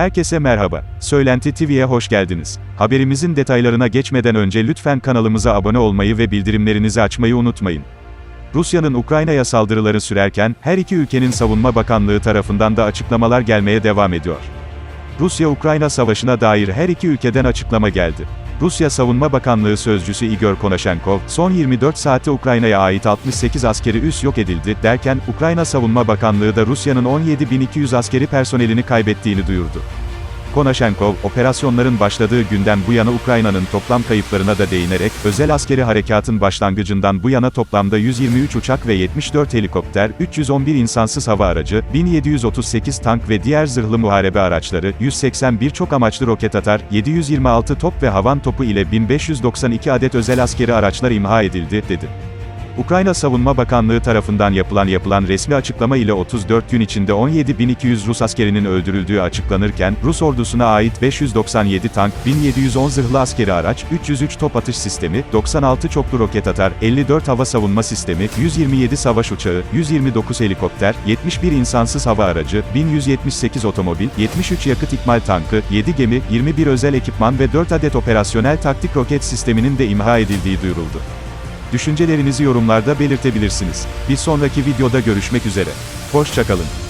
Herkese merhaba. Söylenti TV'ye hoş geldiniz. Haberimizin detaylarına geçmeden önce lütfen kanalımıza abone olmayı ve bildirimlerinizi açmayı unutmayın. Rusya'nın Ukrayna'ya saldırıları sürerken, her iki ülkenin savunma bakanlığı tarafından da açıklamalar gelmeye devam ediyor. Rusya-Ukrayna savaşına dair her iki ülkeden açıklama geldi. Rusya Savunma Bakanlığı Sözcüsü Igor Konashenkov, son 24 saatte Ukrayna'ya ait 68 askeri üs yok edildi, derken, Ukrayna Savunma Bakanlığı da Rusya'nın 17.200 askeri personelini kaybettiğini duyurdu. Konashenkov, operasyonların başladığı günden bu yana Ukrayna'nın toplam kayıplarına da değinerek, özel askeri harekatın başlangıcından bu yana toplamda 123 uçak ve 74 helikopter, 311 insansız hava aracı, 1738 tank ve diğer zırhlı muharebe araçları, 181 çok amaçlı roket atar, 726 top ve havan topu ile 1592 adet özel askeri araçlar imha edildi, dedi. Ukrayna Savunma Bakanlığı tarafından yapılan yapılan resmi açıklama ile 34 gün içinde 17.200 Rus askerinin öldürüldüğü açıklanırken, Rus ordusuna ait 597 tank, 1710 zırhlı askeri araç, 303 top atış sistemi, 96 çoklu roket atar, 54 hava savunma sistemi, 127 savaş uçağı, 129 helikopter, 71 insansız hava aracı, 1178 otomobil, 73 yakıt ikmal tankı, 7 gemi, 21 özel ekipman ve 4 adet operasyonel taktik roket sisteminin de imha edildiği duyuruldu. Düşüncelerinizi yorumlarda belirtebilirsiniz. Bir sonraki videoda görüşmek üzere. Hoşçakalın.